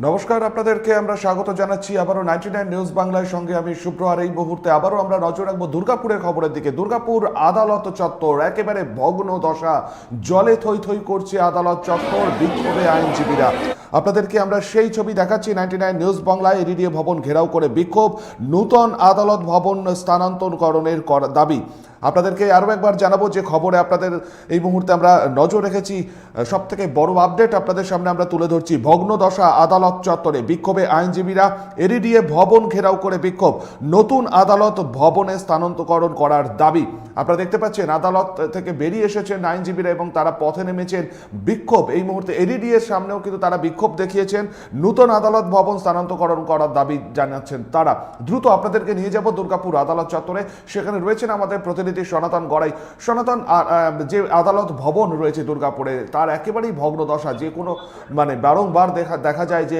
নমস্কার, আপনাদেরকে আমরা স্বাগত জানাচ্ছি আবারও নাইনটি নাইন নিউজ বাংলার সঙ্গে আমি শুভ্র, আর এই মুহূর্তে আবারও আমরা নজর রাখব দুর্গাপুরের খবরের দিকে। দুর্গাপুর আদালত চত্বর, একেবারে ভগ্ন দশা। জলে থই থই করছে আদালত চত্বর, বিক্ষোভে আইনজীবীরা। আপনাদেরকে আমরা সেই ছবি দেখাচ্ছি নাইনটি নাইন নিউজ বাংলায়। এডিডিএ ভবন ঘেরাও করে বিক্ষোভ। নূতন আদালত ভবন স্থানান্তরকরণের করা- দাবি। আপনাদেরকে আরও একবার জানাব যে খবরে আপনাদের এই মুহূর্তে আমরা নজর রেখেছি সব থেকে বড় আপডেট আপনাদের সামনে আমরা তুলে ধরছি। ভগ্নদশা আদালত চত্বরে বিক্ষোভে আইনজীবীরা এরিডিএ ভবন ঘেরাও করে বিক্ষোভ। নতুন আদালত ভবনে স্থানান্তরকরণ করার দাবি। আপনারা দেখতে পাচ্ছেন, আদালত থেকে বেরিয়ে এসেছেন আইনজীবীরা এবং তারা পথে নেমেছেন বিক্ষোভ। এই মুহূর্তে এরিডিএর সামনেও কিন্তু তারা বিক্ষোভ দেখিয়েছেন। নূতন আদালত ভবন স্থানান্তরকরণ করার দাবি জানাচ্ছেন তারা। দ্রুত আপনাদেরকে নিয়ে যাব দুর্গাপুর আদালত চত্বরে। সেখানে রয়েছেন আমাদের প্রতিনিধি সনাতন গড়াই, সনাতন যে আদালত ভবন রয়েছে দুর্গাপুরে, তার একেবারেই ভগ্নদশা যে কোনো মানে বারংবার দেখা দেখা যায় যে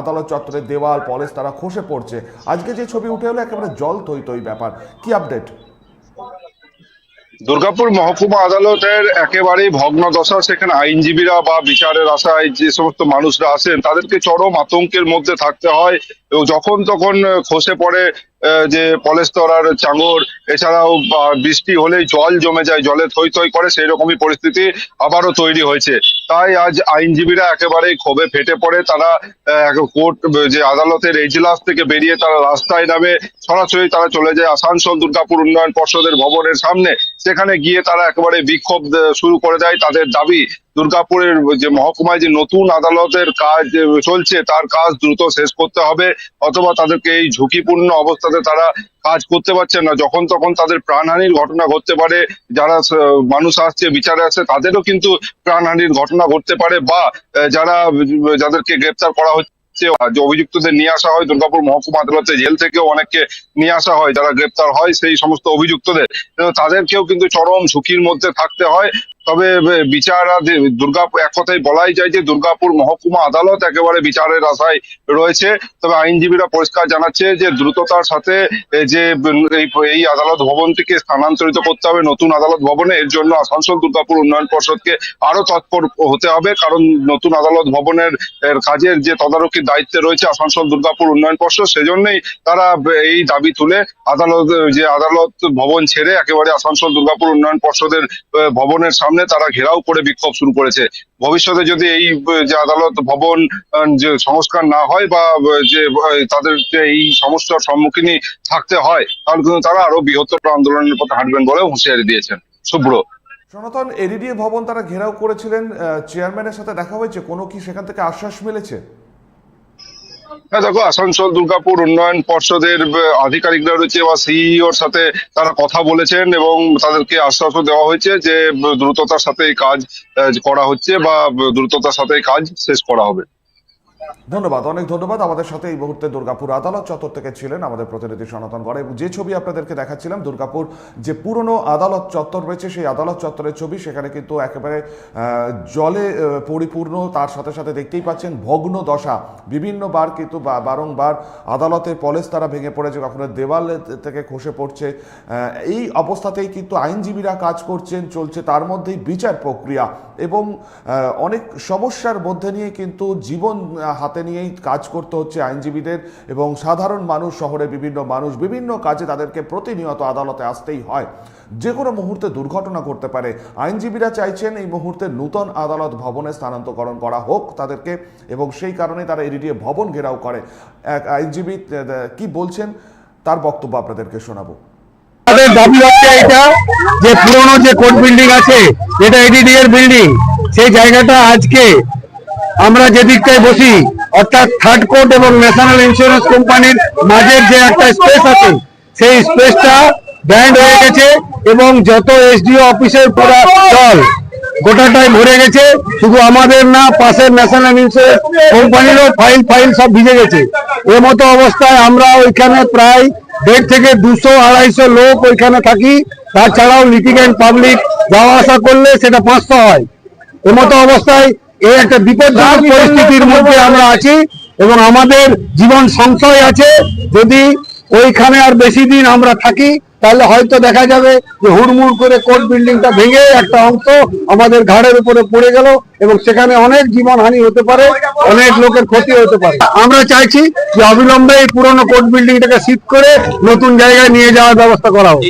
আদালত চত্বরের দেওয়াল পলেস তারা খসে পড়ছে। আজকে যে ছবি উঠে হলো একেবারে জল তৈ তৈ ব্যাপার। কি আপডেট দুর্গাপুর মহকুমা আদালতের একেবারেই ভগ্নদশা। সেখানে আইনজীবীরা বা বিচারের আশায় যে সমস্ত মানুষরা আসেন, তাদেরকে চরম আতঙ্কের মধ্যে থাকতে হয় এবং যখন তখন খসে পড়ে যে পলেস্তরার চাঙর, এছাড়াও বৃষ্টি হলেই জল জমে যায়, জলে থই থই করে, সেই রকমই পরিস্থিতি আবারও তৈরি হয়েছে। তাই আজ আইনজীবীরা একেবারে ক্ষোভে ফেটে পড়ে। তারা কোর্ট, যে আদালতের এজলাস থেকে বেরিয়ে তারা রাস্তায় নামে। সরাসরি তারা চলে যায় আসানসোল দুর্গাপুর উন্নয়ন পর্ষদের ভবনের সামনে। সেখানে গিয়ে তারা একেবারে বিক্ষোভ শুরু করে দেয় তাদের দাবি। দুর্গাপুরের যে মহকুমায় যে নতুন আদালতের কাজ চলছে, তার কাজ দ্রুত শেষ করতে হবে, অথবা তাদেরকে এই ঝুঁকিপূর্ণ অবস্থাতে তারা কাজ করতে পারছেন না। যখন তখন তাদের প্রাণহানির ঘটনা ঘটতে পারে, যারা মানুষ আসছে, বিচারে আসছে, তাদেরও কিন্তু প্রাণহানির ঘটনা ঘটতে পারে, বা যারা, যাদেরকে গ্রেপ্তার করা হচ্ছে, যে অভিযুক্তদের নিয়ে আসা হয়, দুর্গাপুর মহকুমা আদালতে জেল থেকেও অনেককে নিয়ে আসা হয়, যারা গ্রেপ্তার হয়, সেই সমস্ত অভিযুক্তদের। তাদেরকেও কিন্তু চরম ঝুঁকির মধ্যে থাকতে হয়। তবে বে- বিচারাধীন দুর্গাপুর এক কথায় বলাই যায় যে দুর্গাপুর মহকুমা আদালত একেবারে বিচারের আশায় রয়েছে। তবে আইনজীবীরা পরিষ্কার জানাচ্ছে যে দ্রুততার সাথে যে এই আদালত ভবনটিকে স্থানান্তরিত করতে হবে, নতুন আদালত ভবনে। এর জন্য আসানসোল দুর্গাপুর উন্নয়ন পর্ষদকে আরও তৎপর হতে হবে। কারণ নতুন আদালত ভবনের কাজের যে তদারকির দায়িত্বে রয়েছে আসানসোল দুর্গাপুর উন্নয়ন পর্ষদ, সেজন্যই তারা এই দাবি তুলে আদালত, যে আদালত ভবন ছেড়ে একেবারে আসানসোল দুর্গাপুর উন্নয়ন পর্ষদের ভবনের সামনে তারা ঘেরাও করে বিক্ষোভ শুরু করেছে। ভবিষ্যতে যদি এই, যে আদালত ভবন যে সংস্কার না হয় বা যে তাদের এই সমস্যার সম্মুখীনই থাকতে হয়, তাহলে কিন্তু তারা আরও বৃহত্তর আন্দোলনের পথে হাঁটবেন বলে হুঁশিয়ারি দিয়েছেন। শুভ্র। সনাতন এডিডিএ ভবন তারা ঘেরাও করেছিলেন চেয়ারম্যানের সাথে দেখা হয়েছে? কোনো কি সেখান থেকে আশ্বাস মিলেছে? হ্যাঁ দেখো, আসানসোল, দুর্গাপুর উন্নয়ন পর্ষদের আধিকারিকরা রয়েছে বা সিইওর সাথে তারা কথা বলেছেন এবং তাদেরকে আশ্বাসও দেওয়া হয়েছে যে দ্রুততার সাথে কাজ করা হচ্ছে বা দ্রুততার সাথে কাজ শেষ করা হবে। ধন্যবাদ, অনেক ধন্যবাদ। আমাদের সাথে এই মুহূর্তে দুর্গাপুর আদালত চত্বর থেকে ছিলেন আমাদের প্রতিনিধি সনাতন গড়। এবং যে ছবি আপনাদেরকে দেখাচ্ছিলাম, দুর্গাপুর যে পুরনো আদালত চত্বর রয়েছে, সেই আদালত চত্বরের ছবি, সেখানে কিন্তু একেবারে জলে পরিপূর্ণ, তার সাথে সাথে দেখতেই পাচ্ছেন ভগ্ন দশা। বিভিন্নবার কিন্তু বারংবার আদালতের পলেস তারা ভেঙে পড়েছে, কখনো দেওয়াল থেকে খসে পড়ছে। এই অবস্থাতেই কিন্তু আইনজীবীরা কাজ করছেন, চলছে তার মধ্যেই বিচার প্রক্রিয়া। এবং অনেক সমস্যার মধ্যে নিয়ে কিন্তু জীবন হাতে নিয়েই কাজ করতে হচ্ছে আইনজীবীদের এবং সাধারণ মানুষ শহরে বিভিন্ন মানুষ, বিভিন্ন কাজে তাদেরকে প্রতিনিয়ত আদালতে আসতেই হয়। যে কোনো মুহূর্তে দুর্ঘটনা ঘটতে পারে। আইনজীবীরা চাইছেন এই মুহূর্তে নূতন আদালত ভবনে স্থানান্তরকরণ করা হোক তাদেরকে এবং সেই কারণে তারা এডিডিএ ভবন ঘেরাও করে। এক আইনজীবী কি বলছেন? তার বক্তব্য আপনাদেরকে শোনাবো। আমাদের দাবি হচ্ছে এটা যে পুরনো যে কোর্ট বিল্ডিং আছে, যেটা এডিডি এর বিল্ডিং, সেই জায়গাটা আজকে আমরা যেদিকটায় বসি, অর্থাৎ থার্ড কোর্ট এবং ন্যাশনাল ইন্স্যুরেন্স কোম্পানির মাঝের যে একটা স্পেস আছে, সেই স্পেসটা ব্যান্ড হয়ে গেছে এবং যত এসডিও অফিসের পুরো দল গোটাটাই ভরে গেছে, শুধু আমাদের না, পাশের ন্যাশনাল ইন্স্যুরেন্স কোম্পানিরও ফাইল ফাইল সব ভিজে গেছে। এ মতো অবস্থায় আমরা ওইখানে প্রায় দেড় থেকে দুশো, আড়াইশো লোক ওইখানে থাকি, তাছাড়াও লিটিগেন্ট পাবলিক যাওয়া আসা করলে সেটা পাঁচশো হয়। এমতো অবস্থায় এই একটা বিপজ্জনক পরিস্থিতির মধ্যে আমরা আছি এবং আমাদের জীবন সংশয় আছে। যদি ওইখানে আর বেশি দিন আমরা থাকি, তাহলে হয়তো দেখা যাবে যে হুড়মুড় করে কোর্ট বিল্ডিংটা ভেঙে একটা অংশ আমাদের ঘাড়ের উপরে পড়ে গেল এবং সেখানে অনেক জীবনহানি হতে পারে, অনেক লোকের ক্ষতি হতে পারে। আমরা চাইছি যে অবিলম্বে এই পুরনো কোর্ট বিল্ডিংটাকে শিফট করে নতুন জায়গায় নিয়ে যাওয়ার ব্যবস্থা করা হোক।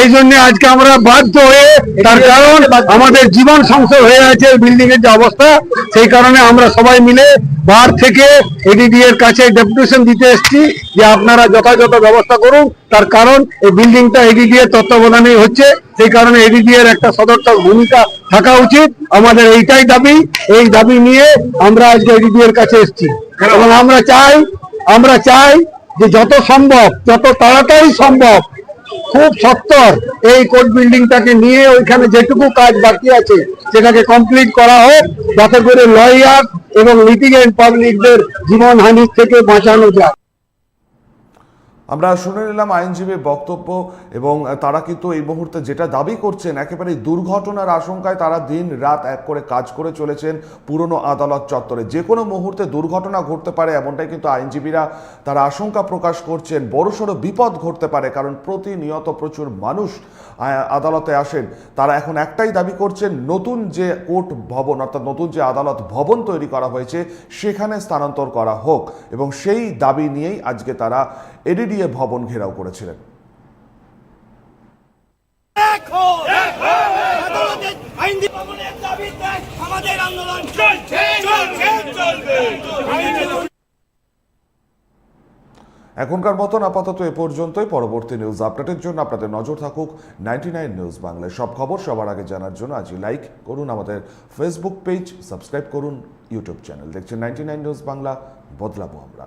এই জন্য আজকে আমরা বাধ্য হয়ে, তার কারণ আমাদের জীবন সংশয় হয়ে আছে বিল্ডিং এর যে অবস্থা, সেই কারণে আমরা সবাই মিলে বার থেকে এডিডি এর কাছে ডেপুটেশন দিতে এসেছি যে আপনারা যথাযথ ব্যবস্থা করুন। তার কারণ, এই বিল্ডিংটা এডিডি এর তত্ত্বাবধানেই হচ্ছে। সেই কারণে এডিডি এর একটা সদর্থক ভূমিকা থাকা উচিত। আমাদের এইটাই দাবি। এই দাবি নিয়ে আমরা আজকে এডিডি এর কাছে এসেছি। এবং আমরা চাই আমরা চাই যে যত সম্ভব, যত তাড়াতাড়ি সম্ভব খুব সত্তর। এই কোর্ট বিল্ডিংটাকে নিয়ে ওইখানে যেটুকু কাজ বাকি আছে, সেটাকে কমপ্লিট করা হোক, যাতে করে লয়ার এবং লিটিগেন্ট পাবলিকদের জীবনহানির থেকে বাঁচানো যায়। আমরা শুনে নিলাম আইনজীবীর বক্তব্য এবং তারা কিন্তু এই মুহূর্তে যেটা দাবি করছেন একেবারে দুর্ঘটনার আশঙ্কায় তারা দিন রাত এক করে কাজ করে চলেছেন পুরনো আদালত চত্বরে। যে কোনো মুহূর্তে দুর্ঘটনা ঘটতে পারে এমনটাই কিন্তু আইনজীবীরা তারা আশঙ্কা প্রকাশ করছেন। বড়সড় বিপদ ঘটতে পারে কারণ প্রতিনিয়ত প্রচুর মানুষ আদালতে আসেন। তারা এখন একটাই দাবি করছেন, নতুন যে কোর্ট ভবন অর্থাৎ নতুন যে আদালত ভবন তৈরি করা হয়েছে, সেখানে স্থানান্তর করা হোক। এবং সেই দাবি নিয়েই আজকে তারা এডিডিএ ভবন ঘেরাও করেছিলেন। আমাদের আন্দোলন চলছে চলছে এখনকার মতন আপাতত এ পর্যন্তই। পরবর্তী নিউজ আপডেটের জন্য আপনাদের নজর থাকুক নাইনটি নাইন নিউজ বাংলায়। সব খবর সবার আগে জানার জন্য আজই লাইক করুন আমাদের ফেসবুক পেজ সাবস্ক্রাইব করুন ইউটিউব চ্যানেল দেখছেন নাইনটি নাইন নিউজ বাংলা বদলাবো আমরা।